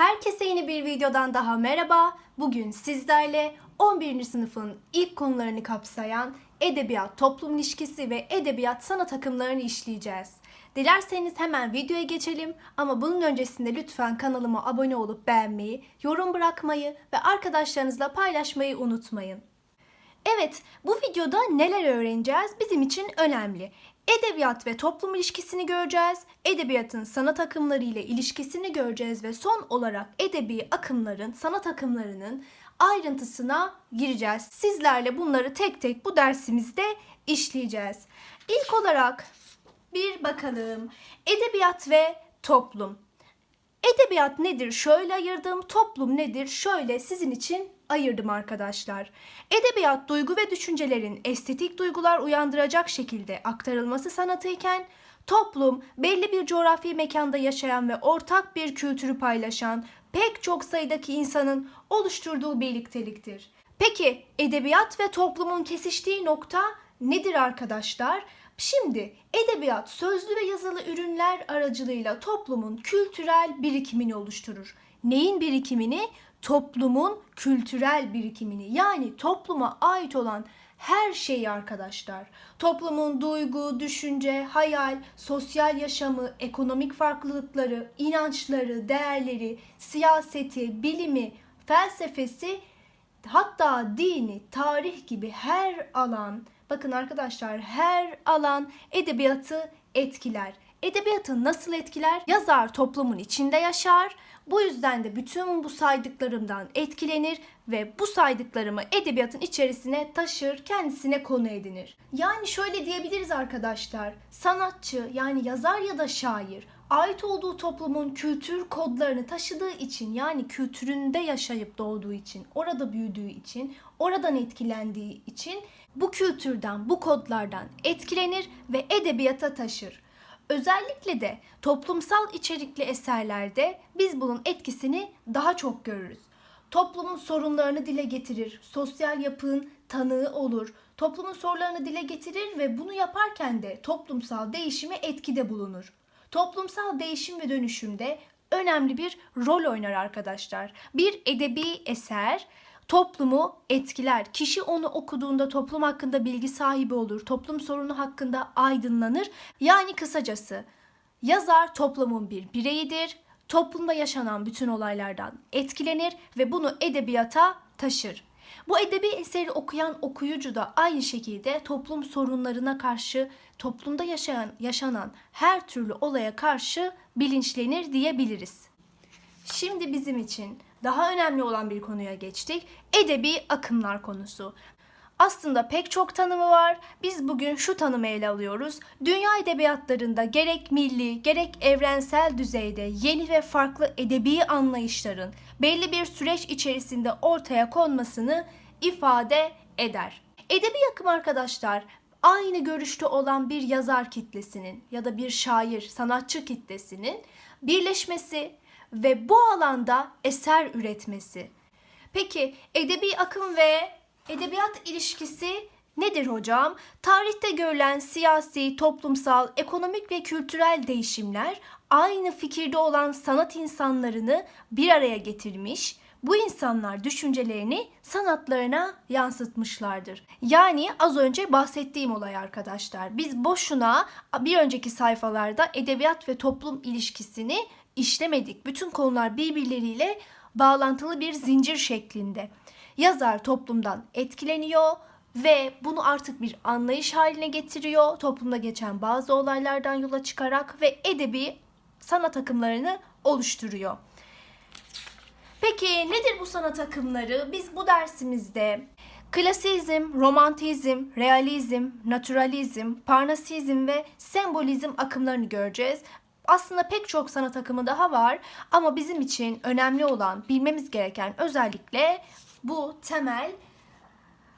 Herkese yeni bir videodan daha merhaba. Bugün sizlerle 11. sınıfın ilk konularını kapsayan edebiyat, toplum ilişkisi ve edebiyat sanat akımlarını işleyeceğiz. Dilerseniz hemen videoya geçelim ama bunun öncesinde lütfen kanalıma abone olup beğenmeyi, yorum bırakmayı ve arkadaşlarınızla paylaşmayı unutmayın. Evet, bu videoda neler öğreneceğiz bizim için önemli. Edebiyat ve toplum ilişkisini göreceğiz. Edebiyatın sanat akımları ile ilişkisini göreceğiz ve son olarak edebi akımların, sanat akımlarının ayrıntısına gireceğiz. Sizlerle bunları tek tek bu dersimizde işleyeceğiz. İlk olarak bir bakalım. Edebiyat ve toplum. Edebiyat nedir? Şöyle ayırdım. Toplum nedir? Şöyle sizin için ayırdım arkadaşlar. Edebiyat duygu ve düşüncelerin estetik duygular uyandıracak şekilde aktarılması sanatıyken toplum belli bir coğrafi mekanda yaşayan ve ortak bir kültürü paylaşan pek çok sayıdaki insanın oluşturduğu birlikteliktir. Peki edebiyat ve toplumun kesiştiği nokta nedir arkadaşlar? Şimdi edebiyat sözlü ve yazılı ürünler aracılığıyla toplumun kültürel birikimini oluşturur. Neyin birikimini? Toplumun kültürel birikimini. Yani topluma ait olan her şeyi arkadaşlar. Toplumun duygu, düşünce, hayal, sosyal yaşamı, ekonomik farklılıkları, inançları, değerleri, siyaseti, bilimi, felsefesi hatta dini, tarih gibi her alan, bakın arkadaşlar her alan edebiyatı etkiler. Edebiyatı nasıl etkiler? Yazar toplumun içinde yaşar. Bu yüzden de bütün bu saydıklarımdan etkilenir ve bu saydıklarımı edebiyatın içerisine taşır, kendisine konu edinir. Yani şöyle diyebiliriz arkadaşlar. Sanatçı yani yazar ya da şair ait olduğu toplumun kültür kodlarını taşıdığı için yani kültüründe yaşayıp doğduğu için, orada büyüdüğü için, oradan etkilendiği için bu kültürden, bu kodlardan etkilenir ve edebiyata taşır. Özellikle de toplumsal içerikli eserlerde biz bunun etkisini daha çok görürüz. Toplumun sorunlarını dile getirir, sosyal yapının tanığı olur, toplumun sorularını dile getirir ve bunu yaparken de toplumsal değişime etkide bulunur. Toplumsal değişim ve dönüşümde önemli bir rol oynar arkadaşlar. Bir edebi eser toplumu etkiler. Kişi onu okuduğunda toplum hakkında bilgi sahibi olur. Toplum sorunu hakkında aydınlanır. Yani kısacası yazar toplumun bir bireyidir. Toplumda yaşanan bütün olaylardan etkilenir ve bunu edebiyata taşır. Bu edebi eseri okuyan okuyucu da aynı şekilde toplum sorunlarına karşı, toplumda yaşayan, yaşanan her türlü olaya karşı bilinçlenir diyebiliriz. Şimdi bizim için daha önemli olan bir konuya geçtik. Edebi akımlar konusu. Aslında pek çok tanımı var. Biz bugün şu tanımı ele alıyoruz. Dünya edebiyatlarında gerek milli gerek evrensel düzeyde yeni ve farklı edebi anlayışların belli bir süreç içerisinde ortaya konmasını ifade eder. Edebi akım arkadaşlar aynı görüşte olan bir yazar kitlesinin ya da bir şair, sanatçı kitlesinin birleşmesi ve bu alanda eser üretmesi. Peki edebi akım ve edebiyat ilişkisi nedir hocam? Tarihte görülen siyasi, toplumsal, ekonomik ve kültürel değişimler aynı fikirde olan sanat insanlarını bir araya getirmiş, bu insanlar düşüncelerini sanatlarına yansıtmışlardır. Yani az önce bahsettiğim olay arkadaşlar. Biz boşuna bir önceki sayfalarda edebiyat ve toplum ilişkisini işlemedik. Bütün konular birbirleriyle bağlantılı bir zincir şeklinde. Yazar toplumdan etkileniyor ve bunu artık bir anlayış haline getiriyor. Toplumda geçen bazı olaylardan yola çıkarak ve edebi sanat akımlarını oluşturuyor. Peki nedir bu sanat akımları? Biz bu dersimizde klasizm, romantizm, realizm, naturalizm, parnasizm ve sembolizm akımlarını göreceğiz. Aslında pek çok sanat akımı daha var ama bizim için önemli olan, bilmemiz gereken özellikle bu temel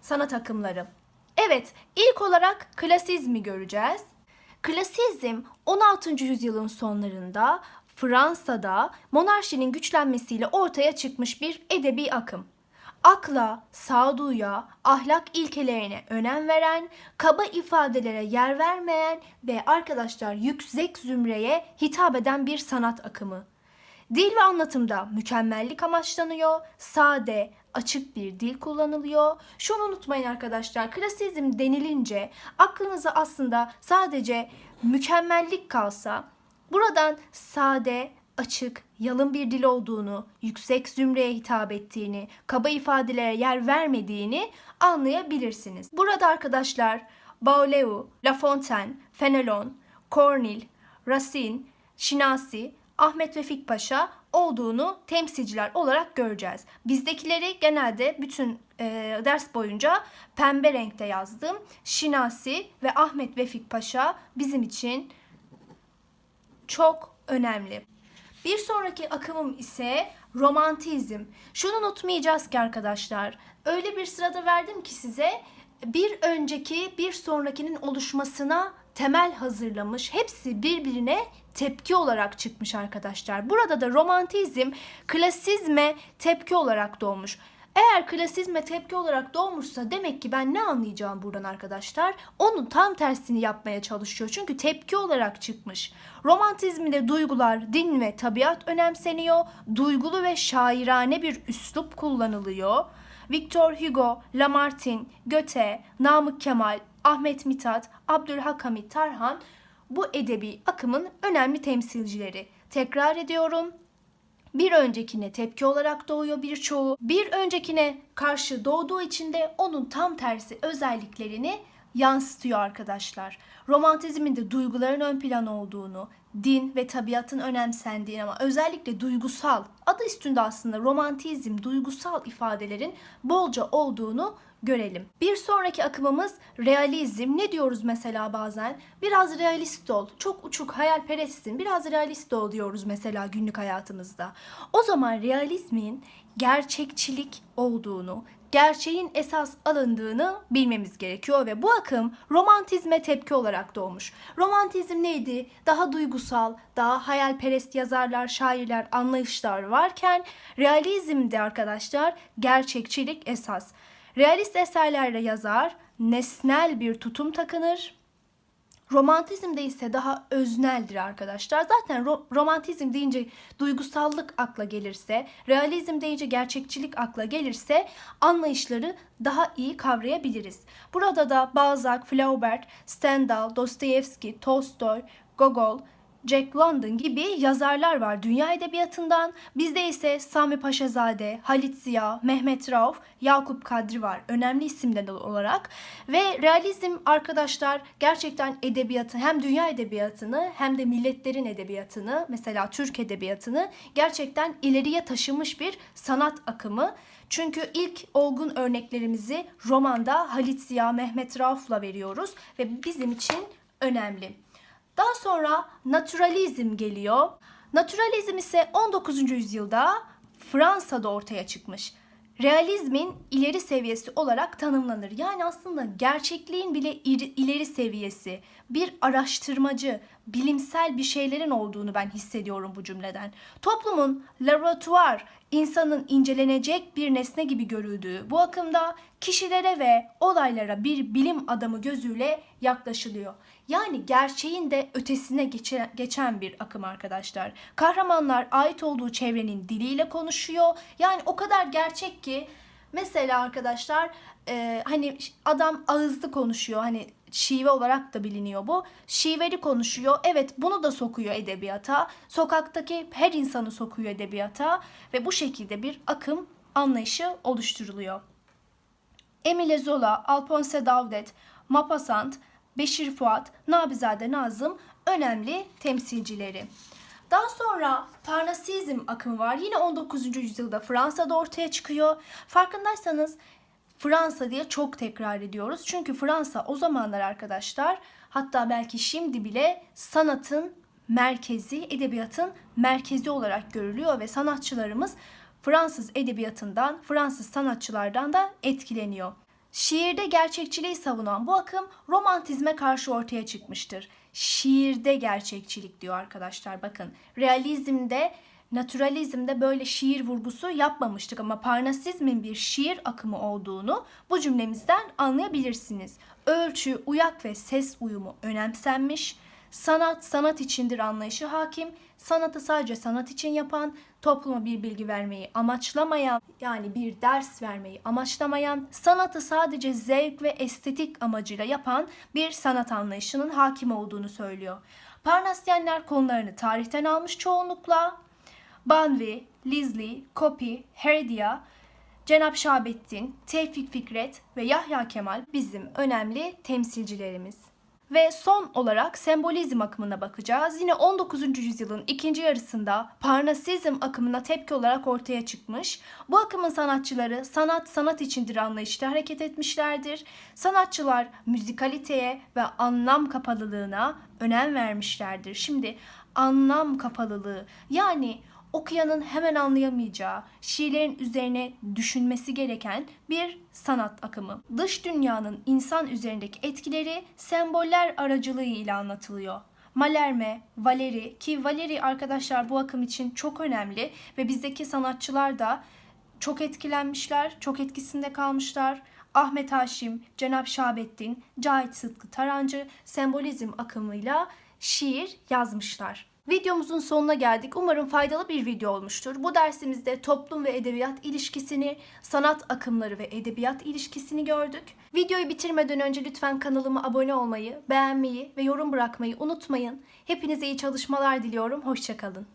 sanat akımları. Evet, ilk olarak klasizmi göreceğiz. Klasizm 16. yüzyılın sonlarında Fransa'da monarşinin güçlenmesiyle ortaya çıkmış bir edebi akım. Akla, sağduyuya, ahlak ilkelerine önem veren, kaba ifadelere yer vermeyen ve arkadaşlar yüksek zümreye hitap eden bir sanat akımı. Dil ve anlatımda mükemmellik amaçlanıyor. Sade, açık bir dil kullanılıyor. Şunu unutmayın arkadaşlar. Klasizm denilince aklınıza aslında sadece mükemmellik kalsa buradan sade, açık, yalın bir dil olduğunu, yüksek zümreye hitap ettiğini, kaba ifadelere yer vermediğini anlayabilirsiniz. Burada arkadaşlar Boileau, La Fontaine, Fenelon, Corneille, Racine, Şinasi, Ahmet Vefik Paşa olduğunu temsilciler olarak göreceğiz. Bizdekileri genelde bütün e, ders boyunca pembe renkte yazdım. Şinasi ve Ahmet Vefik Paşa bizim için çok önemli. Bir sonraki akımım ise romantizm. Şunu unutmayacağız ki arkadaşlar. Öyle bir sırada verdim ki size bir önceki bir sonrakinin oluşmasına temel hazırlamış. Hepsi birbirine tepki olarak çıkmış arkadaşlar. Burada da romantizm klasizme tepki olarak doğmuş. Eğer klasizme tepki olarak doğmuşsa demek ki ben ne anlayacağım buradan arkadaşlar? Onun tam tersini yapmaya çalışıyor. Çünkü tepki olarak çıkmış. Romantizmde duygular, din ve tabiat önemseniyor. Duygulu ve şairane bir üslup kullanılıyor. Victor Hugo, Lamartine, Goethe, Namık Kemal, Ahmet Mithat, Abdülhakamit Tarhan bu edebi akımın önemli temsilcileri. Tekrar ediyorum. Bir öncekine tepki olarak doğuyor birçoğu. Bir öncekine karşı doğduğu için de onun tam tersi özelliklerini yansıtıyor arkadaşlar. Romantizmin de duyguların ön plan olduğunu, din ve tabiatın önemsendiğini ama özellikle duygusal, adı üstünde aslında romantizm, duygusal ifadelerin bolca olduğunu görelim. Bir sonraki akımımız realizm. Ne diyoruz mesela bazen? Biraz realist ol, çok uçuk hayalperestsin, biraz realist ol diyoruz mesela günlük hayatımızda. O zaman realizmin gerçekçilik olduğunu, gerçeğin esas alındığını bilmemiz gerekiyor ve bu akım romantizme tepki olarak doğmuş. Romantizm neydi? Daha duygusal, daha hayalperest yazarlar, şairler, anlayışlar varken realizmde arkadaşlar gerçekçilik esas. Realist eserlerde yazar nesnel bir tutum takınır. Romantizmde ise daha özneldir arkadaşlar. Zaten ro- romantizm deyince duygusallık akla gelirse, realizm deyince gerçekçilik akla gelirse anlayışları daha iyi kavrayabiliriz. Burada da Balzac, Flaubert, Stendhal, Dostoyevski, Tolstoy, Gogol, Jack London gibi yazarlar var dünya edebiyatından. Bizde ise Sami Paşazade, Halit Ziya, Mehmet Rauf, Yakup Kadri var önemli isimler olarak. Ve realizm arkadaşlar gerçekten edebiyatı hem dünya edebiyatını hem de milletlerin edebiyatını mesela Türk edebiyatını gerçekten ileriye taşımış bir sanat akımı. Çünkü ilk olgun örneklerimizi romanda Halit Ziya, Mehmet Rauf'la veriyoruz ve bizim için önemli. Daha sonra naturalizm geliyor. Naturalizm ise 19. yüzyılda Fransa'da ortaya çıkmış. Realizmin ileri seviyesi olarak tanımlanır. Yani aslında gerçekliğin bile ileri seviyesi, bir araştırmacı, bilimsel bir şeylerin olduğunu ben hissediyorum bu cümleden. Toplumun laboratuvar, insanın incelenecek bir nesne gibi görüldüğü bu akımda kişilere ve olaylara bir bilim adamı gözüyle yaklaşılıyor. Yani gerçeğin de ötesine geçe, geçen bir akım arkadaşlar. Kahramanlar ait olduğu çevrenin diliyle konuşuyor. Yani o kadar gerçek ki mesela arkadaşlar e, hani adam ağızlı konuşuyor. Hani şive olarak da biliniyor bu. Şiveli konuşuyor. Evet bunu da sokuyor edebiyata. Sokaktaki her insanı sokuyor edebiyata ve bu şekilde bir akım anlayışı oluşturuluyor. Emile Zola, Alphonse Daudet, Maupassant, Beşir Fuat, Nabizade Nazım önemli temsilcileri. Daha sonra Parnasizm akımı var. Yine 19. yüzyılda Fransa'da ortaya çıkıyor. Farkındaysanız Fransa diye çok tekrar ediyoruz. Çünkü Fransa o zamanlar arkadaşlar hatta belki şimdi bile sanatın merkezi, edebiyatın merkezi olarak görülüyor ve sanatçılarımız Fransız edebiyatından, Fransız sanatçılardan da etkileniyor. Şiirde gerçekçiliği savunan bu akım romantizme karşı ortaya çıkmıştır. Şiirde gerçekçilik diyor arkadaşlar bakın. Realizmde, naturalizmde böyle şiir vurgusu yapmamıştık ama Parnasizmin bir şiir akımı olduğunu bu cümlemizden anlayabilirsiniz. Ölçü, uyak ve ses uyumu önemsenmiş. Sanat sanat içindir anlayışı hakim. Sanatı sadece sanat için yapan, topluma bir bilgi vermeyi amaçlamayan, yani bir ders vermeyi amaçlamayan, sanatı sadece zevk ve estetik amacıyla yapan bir sanat anlayışının hakim olduğunu söylüyor. Parnasyenler konularını tarihten almış çoğunlukla. Banvi, Lizli, Kopi, Heredia, Cenab Şahabettin, Tevfik Fikret ve Yahya Kemal bizim önemli temsilcilerimiz. Ve son olarak sembolizm akımına bakacağız. Yine 19. yüzyılın ikinci yarısında Parnasizm akımına tepki olarak ortaya çıkmış. Bu akımın sanatçıları sanat sanat içindir anlayışla hareket etmişlerdir. Sanatçılar müzikaliteye ve anlam kapalılığına önem vermişlerdir. Şimdi anlam kapalılığı yani okuyanın hemen anlayamayacağı, şiirlerin üzerine düşünmesi gereken bir sanat akımı. Dış dünyanın insan üzerindeki etkileri semboller aracılığı ile anlatılıyor. Malerme, Valeri ki Valeri arkadaşlar bu akım için çok önemli ve bizdeki sanatçılar da çok etkilenmişler, çok etkisinde kalmışlar. Ahmet Haşim, Cenap Şahabettin, Cahit Sıtkı Tarancı sembolizm akımıyla şiir yazmışlar. Videomuzun sonuna geldik. Umarım faydalı bir video olmuştur. Bu dersimizde toplum ve edebiyat ilişkisini, sanat akımları ve edebiyat ilişkisini gördük. Videoyu bitirmeden önce lütfen kanalıma abone olmayı, beğenmeyi ve yorum bırakmayı unutmayın. Hepinize iyi çalışmalar diliyorum. Hoşçakalın.